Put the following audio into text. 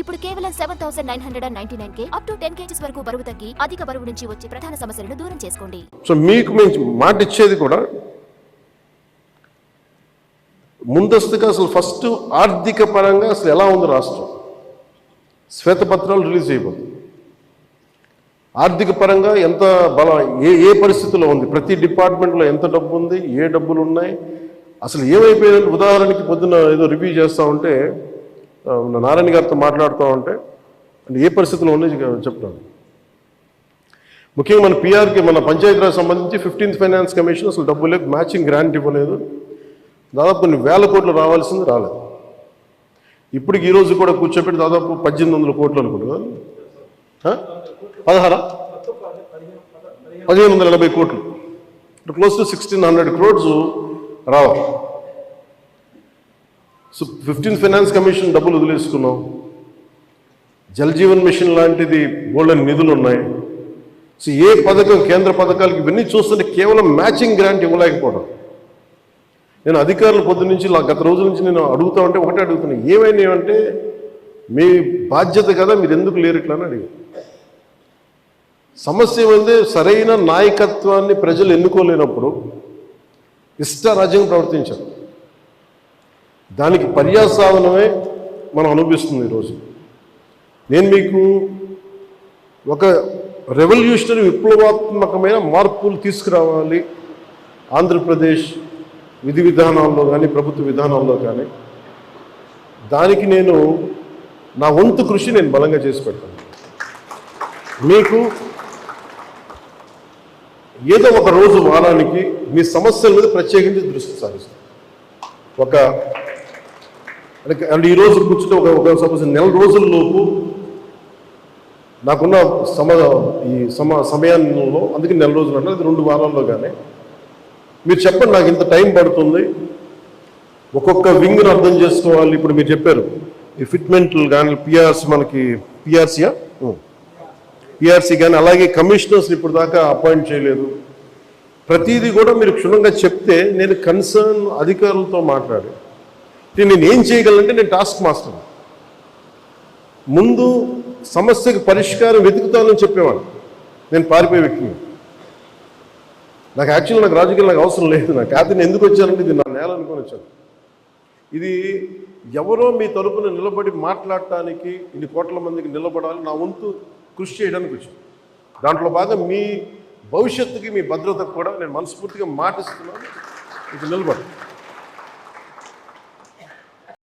ఇప్పుడు కేవలం seven thousand nine hundred and ninety nine K up to ten KGs వరకు బరువు తగ్గి అధిక బరువు నుంచి వచ్చే ప్రధాన సమస్యలను దూరం చేసుకోండి. సో మీకు మేము మాట ఇచ్చేది కూడా ముందస్తుగా అసలు ఫస్ట్ ఆర్థిక పరంగా అసలు ఎలా ఉంది రాష్ట్రం? శ్వేతపత్రాలు రిలీజ్ చేయబోతుంది. ఆర్థిక పరంగా ఎంత బలం ఏ ఏ పరిస్థితిలో ఉంది? ప్రతి డిపార్ట్మెంట్లో ఎంత డబ్బు ఉంది? ఏ డబ్బులు ఉన్నాయి? అసలు ఏమైపోయింది ఉదాహరణకి పొద్దున ఏదో రివ్యూ చేస్తూ ఉంటే నారాయణ గారితో మాట్లాడుతూ ఉంటే అంటే ఏ పరిస్థితిలో ఉన్నాయి చెప్తాను. ముఖ్యంగా మన పిఆర్కి మన పంచాయతీరాజ్ సంబంధించి ఫిఫ్టీన్త్ ఫైనాన్స్ కమిషన్ అసలు డబ్బు లేదు మ్యాచింగ్ గ్రాంట్ ఇవ్వలేదు. దాదాపు కొన్ని వేల కోట్లు రావాల్సింది రాలేదు. ఇప్పటికి ఈరోజు కూడా కూర్చోబెట్టి దాదాపు పద్దెనిమిది వందల కోట్లు అనుకుంటున్నాను. పదహారా? పదిహేను వందల ఎనభై కోట్లు. Close to sixteen hundred crores రావాలి. సో ఫిఫ్టీన్త్ ఫైనాన్స్ కమిషన్ డబ్బులు వదిలేసుకున్నాం. జల్ జీవన్ మిషన్ లాంటిది గోల్డెన్ నిధులు ఉన్నాయి. సో ఏ పథకం కేంద్ర పథకాలకి ఇవన్నీ చూస్తుంటే కేవలం మ్యాచింగ్ గ్రాంట్ ఇవ్వలేకపోవడం. నేను అధికారులు పొద్దు నుంచి నా గత రోజుల నుంచి నేను అడుగుతా ఉంటే ఒకటే అడుగుతున్నాను ఏమైనా అంటే మీ బాధ్యత కదా మీరు ఎందుకు లేరు ఇట్లా అని అడిగారు. సమస్య ఏమైంది సరైన నాయకత్వాన్ని ప్రజలు ఎన్నుకోలేనప్పుడు ఇష్టారాజ్యం ప్రవర్తించారు దానికి పర్యాసాధనమే మనం అనుభవిస్తుంది ఈరోజు నేను మీకు ఒక రెవల్యూషనరీ విప్లవాత్మకమైన మార్పులు తీసుకురావాలి. ఆంధ్రప్రదేశ్ విధి విధానాల్లో కానీ ప్రభుత్వ విధానాల్లో కానీ దానికి నేను నా వంతు కృషి నేను బలంగా చేసి పెడతాను. మీకు ఏదో ఒక రోజు వారానికి మీ సమస్యల మీద ప్రత్యేకించి దృష్టి సారిస్తాను. ఒక అంటే ఈ రోజు కూర్చుంటే ఒక ఒక సపోజ్ నెల రోజుల్లోపు నాకున్న సమ ఈ సమ సమయంలో అందుకే నెల రోజులు అంటే అది రెండు వారాల్లో కానీ మీరు చెప్పండి నాకు ఇంత టైం పడుతుంది. ఒక్కొక్క వింగ్ను అర్థం చేసుకోవాలి ఇప్పుడు మీరు చెప్పారు. ఈ ఫిట్మెంట్లు కానీ పిఆర్సీ మనకి పిఆర్సీయా? పిఆర్సీ కానీ అలాగే కమిషనర్స్ని ఇప్పుడు దాకా అపాయింట్ చేయలేదు. ప్రతిదీ కూడా మీరు క్షుణ్ణంగా చెప్తే నేను కన్సర్న్ అధికారులతో మాట్లాడాను నేను ఏం చేయగలనంటే నేను టాస్క్ మాస్టర్ ముందు సమస్యకు పరిష్కారం వెతుకుతానని చెప్పేవాడు. నేను పారిపోయే వ్యక్తిని. నాకు యాక్చువల్ నాకు రాజకీయాలు నాకు అవసరం లేదు. నాకు అతను ఎందుకు వచ్చానంటే ఇది నా నేల అనుకొని వచ్చాను. ఇది ఎవరో మీ తరపున నిలబడి మాట్లాడటానికి ఇన్ని కోట్ల మందికి నిలబడాలి నా వంతు కృషి చేయడానికి వచ్చాను. దాంట్లో బాగా మీ భవిష్యత్తుకి మీ భద్రతకు కూడా నేను మనస్ఫూర్తిగా మాటిస్తున్నాను. ఇది నిలబడు.